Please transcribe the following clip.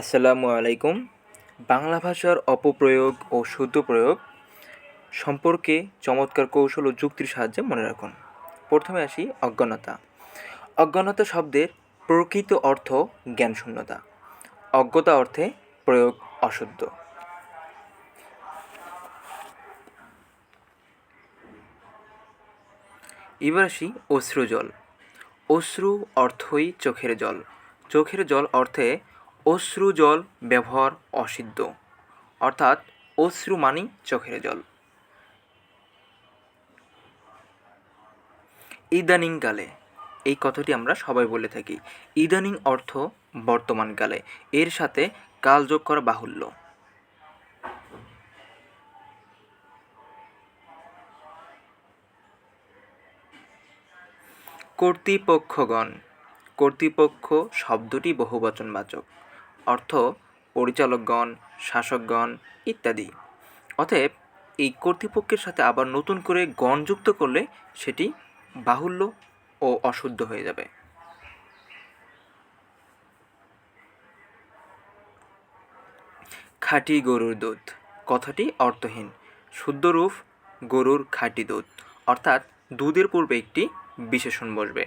আসসালামু আলাইকুম। বাংলা ভাষার অপপ্রয়োগ ও শুদ্ধ প্রয়োগ সম্পর্কে চমৎকার কৌশল ও যুক্তির সাহায্যে মনে রাখুন। প্রথমে আসি অজ্ঞানতা। অজ্ঞানতা শব্দের প্রকৃত অর্থ জ্ঞানশূন্যতা। অজ্ঞতা অর্থে প্রয়োগ অশুদ্ধ। এবার আসি অশ্রু জল অশ্রু অর্থই চোখের জল। চোখের জল অর্থে অশ্রু জল ব্যবহার অসিদ্ধ। অর্থাৎ অশ্রু মানেই চোখের জল। ইদানিংকালে এই কথাটি আমরা সবাই বলে থাকি। ইদানিং অর্থ বর্তমানকালে এর সাথে কাল যোগ করা বাহুল্য। কর্তৃপক্ষগণ কর্তৃপক্ষ শব্দটি বহুবচনবাচক, অর্থ পরিচালকগণ, শাসকগণ ইত্যাদি। অতএব এই কর্তৃপক্ষের সাথে আবার নতুন করে গণ যুক্ত করলে সেটি বাহুল্য ও অশুদ্ধ হয়ে যাবে। খাঁটি গরুর দুধ, কথাটি অর্থহীন। শুদ্ধ রূপ গরুর খাঁটি দুধ, অর্থাৎ দুধের পূর্বে একটি বিশেষণ বসবে।